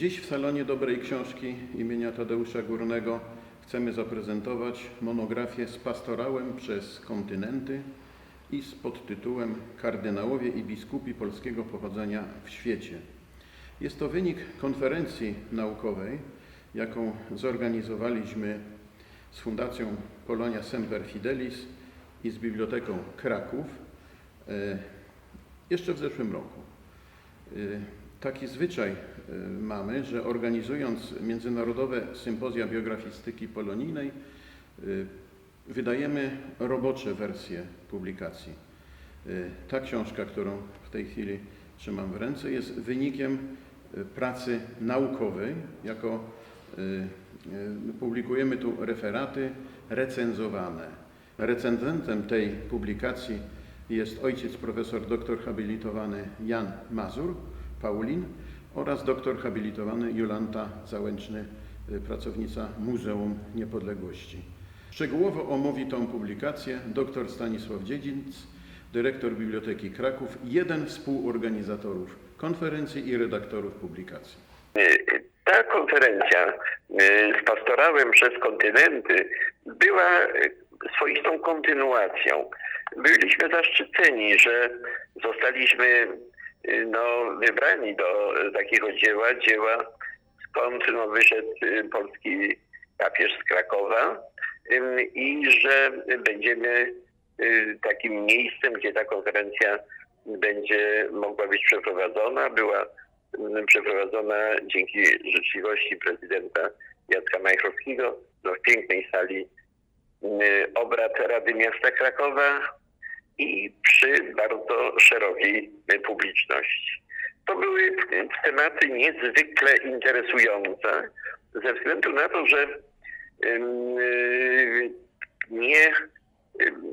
Dziś w salonie Dobrej Książki imienia Tadeusza Górnego chcemy zaprezentować monografię z pastorałem przez kontynenty i z podtytułem Kardynałowie i biskupi polskiego pochodzenia w świecie. Jest to wynik konferencji naukowej, jaką zorganizowaliśmy z Fundacją Polonia Semper Fidelis i z Biblioteką Kraków e, jeszcze w zeszłym roku. Taki zwyczaj y, mamy, że organizując międzynarodowe sympozja biografistyki polonijnej, y, wydajemy robocze wersje publikacji. Y, Ta książka, którą w tej chwili trzymam w ręce, jest wynikiem pracy naukowej. Jako publikujemy tu referaty recenzowane. Recenzentem tej publikacji jest ojciec profesor doktor habilitowany Jan Mazur, Paulin oraz doktor habilitowany Jolanta Załęczny, y, pracownica Muzeum Niepodległości. Szczegółowo omówi tą publikację dr Stanisław Dziedzic, dyrektor Biblioteki Kraków, jeden z współorganizatorów konferencji i redaktorów publikacji. Ta konferencja y, z pastorałem przez kontynenty była y, swoistą kontynuacją. Byliśmy zaszczyceni, że zostaliśmy y, no, wybrani do y, takiego dzieła, dzieła skąd no, wyszedł y, polski papież z Krakowa i że będziemy y, takim miejscem, gdzie ta konferencja będzie mogła być przeprowadzona. Była przeprowadzona dzięki życzliwości prezydenta Jacka Majchrowskiego no, w pięknej sali y, obrad Rady Miasta Krakowa i przy bardzo szerokiej publiczności. To były tematy niezwykle interesujące ze względu na to, że y, nie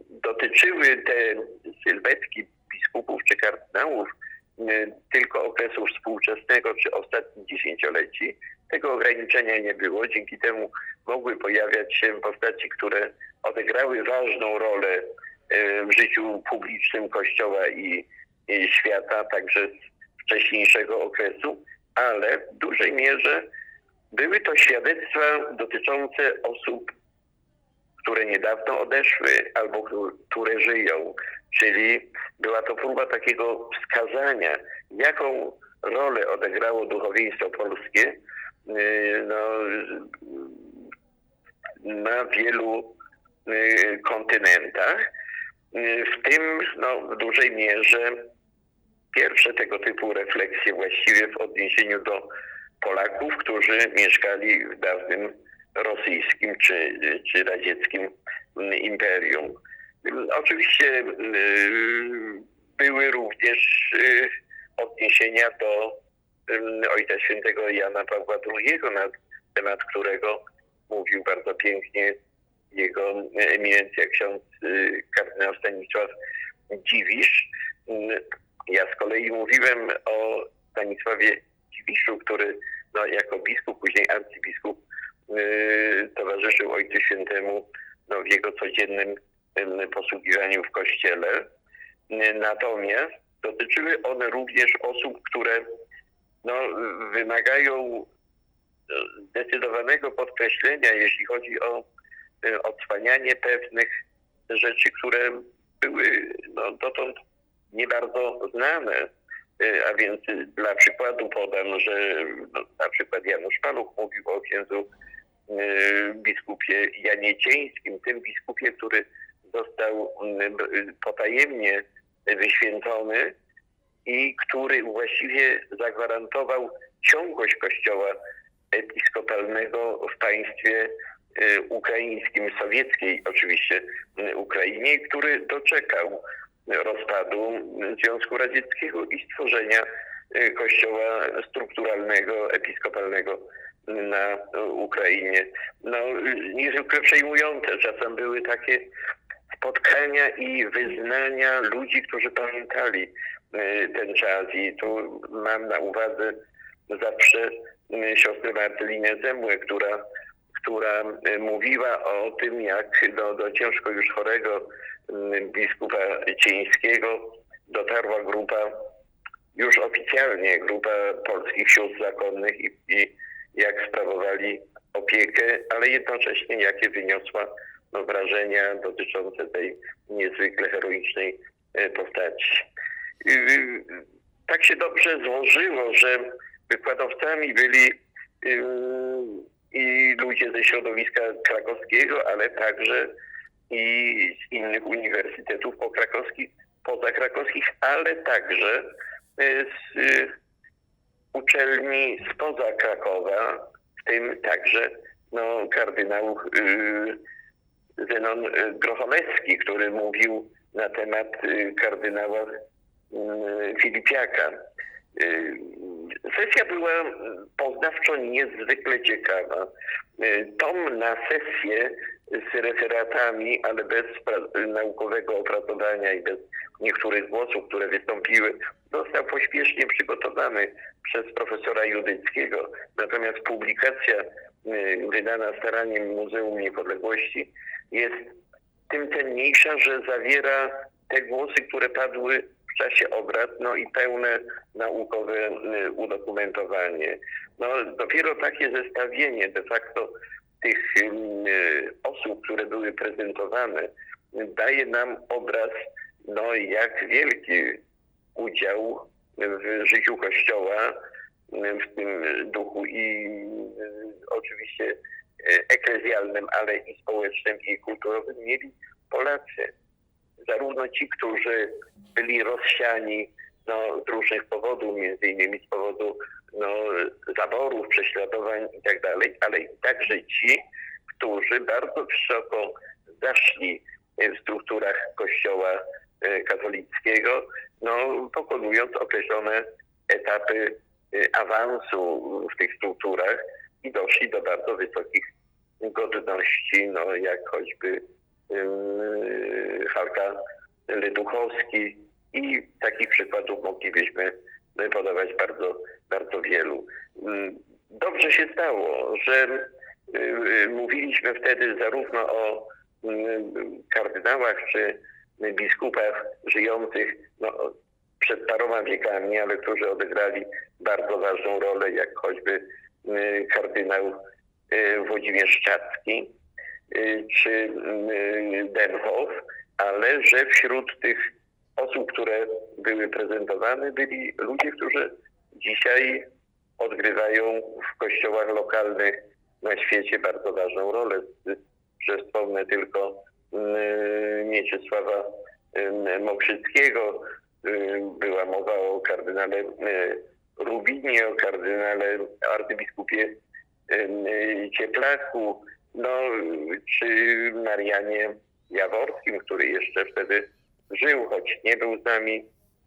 dotyczyły te sylwetki biskupów czy kardynałów y, tylko okresu współczesnego czy ostatnich dziesięcioleci. Tego ograniczenia nie było. Dzięki temu mogły pojawiać się postaci, które odegrały ważną rolę w życiu publicznym Kościoła i, i świata, także z wcześniejszego okresu, ale w dużej mierze były to świadectwa dotyczące osób które niedawno odeszły albo któ- które żyją. Czyli była to próba takiego wskazania, jaką rolę odegrało duchowieństwo polskie yy, no, na wielu yy, kontynentach. Yy, W tym no, w dużej mierze pierwsze tego typu refleksje właściwie w odniesieniu do Polaków, którzy mieszkali w dawnym rosyjskim czy, czy radzieckim imperium. Oczywiście mm, były również y, odniesienia do Ojca Świętego Jana Pawła II, na temat którego mówił bardzo pięknie jego eminencja ksiądz y, kardynał Stanisław Dziwisz. Mm, Ja z kolei mówiłem o Stanisławie Dziwiszu, który no, jako biskup, później arcybiskup y, towarzyszył Ojcu Świętemu no, w jego codziennym posługiwaniu w kościele. Natomiast dotyczyły one również osób, które no, wymagają e, zdecydowanego podkreślenia, jeśli chodzi o e, odsłanianie pewnych rzeczy, które były no, dotąd nie bardzo znane. E, A więc dla przykładu podam, że no, na przykład Janusz Paluch mówił o księdzu e, biskupie Janie Cieńskim, tym biskupie, który został potajemnie wyświęcony i który właściwie zagwarantował ciągłość kościoła episkopalnego w państwie ukraińskim, sowieckiej oczywiście e, Ukrainie, który doczekał rozpadu Związku Radzieckiego i stworzenia e, kościoła strukturalnego, episkopalnego na Ukrainie. No, niezwykle przejmujące. Czasem były takie spotkania i wyznania ludzi, którzy pamiętali ten czas. I tu mam na uwadze zawsze siostrę Marcelinę Zemłę, która, która e, mówiła o tym, jak do, do ciężko już chorego m, biskupa Cieńskiego dotarła grupa już oficjalnie grupa polskich sióstr zakonnych i, i jak sprawowali opiekę, ale jednocześnie jakie wyniosła no, wrażenia dotyczące tej niezwykle heroicznej e, postaci. Tak się dobrze złożyło, że wykładowcami byli i ludzie ze środowiska krakowskiego, ale także i z innych uniwersytetów pokrakowskich, pozakrakowskich, ale także y, z y, uczelni spoza Krakowa, w tym także no, kardynał y, Zenon Grochomecki, który mówił na temat kardynała y, Filipiaka. Sesja była poznawczo niezwykle ciekawa. Y, Tom na sesję z referatami, ale bez naukowego opracowania i bez niektórych głosów, które wystąpiły, został pośpiesznie przygotowany przez profesora Judyckiego. Natomiast publikacja y, wydana staraniem Muzeum Niepodległości jest tym cenniejsza, że zawiera te głosy, które padły w czasie obrad, no i pełne naukowe y, udokumentowanie. No, dopiero takie zestawienie de facto tych y, osób, które były prezentowane, daje nam obraz, no jak wielki udział w życiu Kościoła, w tym duchu i y, oczywiście eklezjalnym, ale i społecznym i kulturowym mieli Polacy. Zarówno ci, którzy byli rozsiani no, z różnych powodów, między innymi z powodu no, zaborów, prześladowań i tak ale także ci, którzy bardzo wysoko zaszli w strukturach Kościoła e, katolickiego, no, pokonując określone etapy e, awansu w tych strukturach i doszli do bardzo wysokich godności, no, jak choćby Halka Leduchowski i takich przykładów moglibyśmy podawać bardzo, bardzo wielu. Mm, Dobrze się stało, że yy, mówiliśmy wtedy zarówno o yy, kardynałach czy biskupach żyjących no, przed paroma wiekami, ale którzy odegrali bardzo ważną rolę, jak choćby yy, kardynał yy, Włodzimierz Szczacki yy, czy yy, Denhoff, ale że wśród tych osób, które były prezentowane, byli ludzie, którzy dzisiaj odgrywają w kościołach lokalnych na świecie bardzo ważną rolę. Że wspomnę tylko yy, Mieczysława Mokrzyckiego, była mowa o kardynale Rubinie, o kardynale arcybiskupie Cieplaku, no, czy Marianie Jaworskim, który jeszcze wtedy żył, choć nie był z nami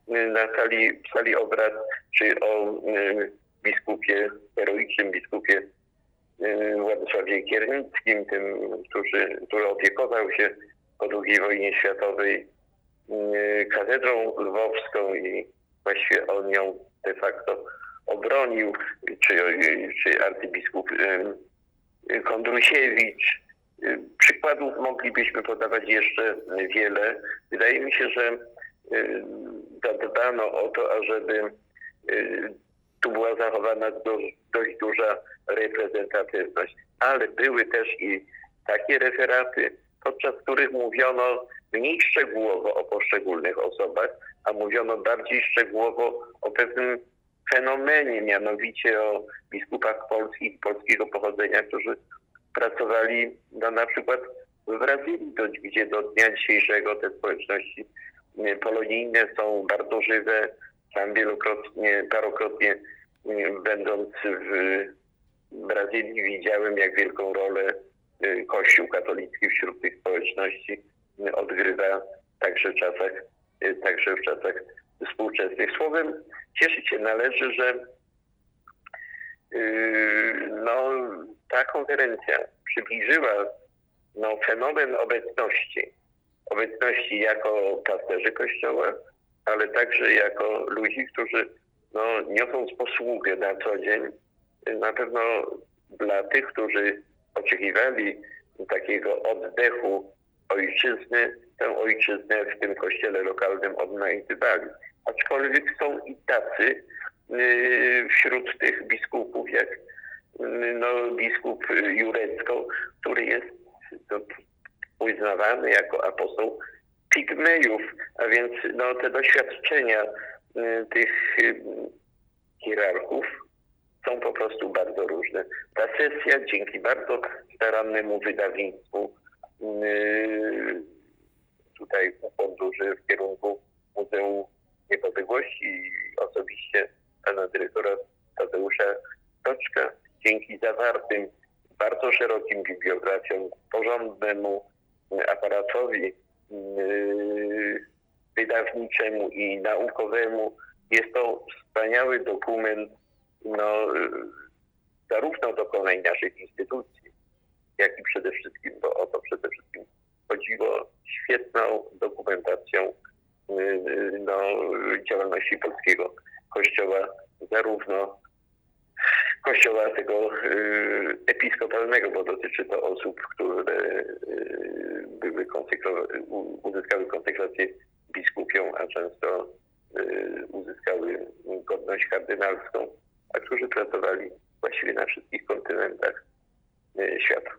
y, na sali, w sali obrad, czy o y, biskupie, heroicznym biskupie y, Władysławie Kiernickim, tym, który, który opiekował się po II wojnie światowej katedrą lwowską i właściwie on ją de facto obronił, czy, czy arcybiskup Kondrusiewicz. Y, Przykładów moglibyśmy podawać jeszcze wiele. Wydaje mi się, że y, zadbano o to, ażeby y, tu była zachowana dość duża reprezentatywność, ale były też i takie referaty, podczas których mówiono mniej szczegółowo o poszczególnych osobach, a mówiono bardziej szczegółowo o pewnym fenomenie, mianowicie o biskupach polskich, polskiego pochodzenia, którzy pracowali no, na przykład w Brazylii, gdzie do dnia dzisiejszego te społeczności e, polonijne są bardzo żywe. Sam wielokrotnie, parokrotnie e, będąc w Brazylii widziałem, jak wielką rolę e, Kościół katolicki wśród tych społeczności e, odgrywa także w czasach, e, także w czasach współczesnych. Słowem, cieszyć się należy, że Yy, no, ta konferencja przybliżyła no, fenomen obecności. Obecności jako pasterzy Kościoła, ale także jako ludzi, którzy no, niosąc posługę na co dzień, na pewno dla tych, którzy oczekiwali takiego oddechu ojczyzny, tę ojczyznę w tym kościele lokalnym odnajdywali. Aczkolwiek są i tacy y, wśród tych biskupów, jak y, no, biskup Jurecko, który jest uznawany jako apostoł pigmejów, a więc no, te doświadczenia y, tych y, hierarchów są po prostu bardzo różne. Ta sesja dzięki bardzo starannemu wydawnictwu tutaj u funduszy w kierunku Muzeum Niepodległości i osobiście pana dyrektora Tadeusza Toczka, dzięki zawartym bardzo szerokim bibliografiom, porządnemu yy, aparatowi yy, wydawniczemu i naukowemu, jest to wspaniały dokument no, y, zarówno dokonań naszych instytucji, jak i przede wszystkim, bo o to przede wszystkim chodziło, świetną dokumentacją y, y, no, działalności polskiego kościoła, zarówno kościoła tego y, episkopalnego, bo dotyczy to osób, które y, były uzyskały konsekrację biskupią, a często uzyskały godność kardynalską, a którzy pracowali właściwie na wszystkich kontynentach świata.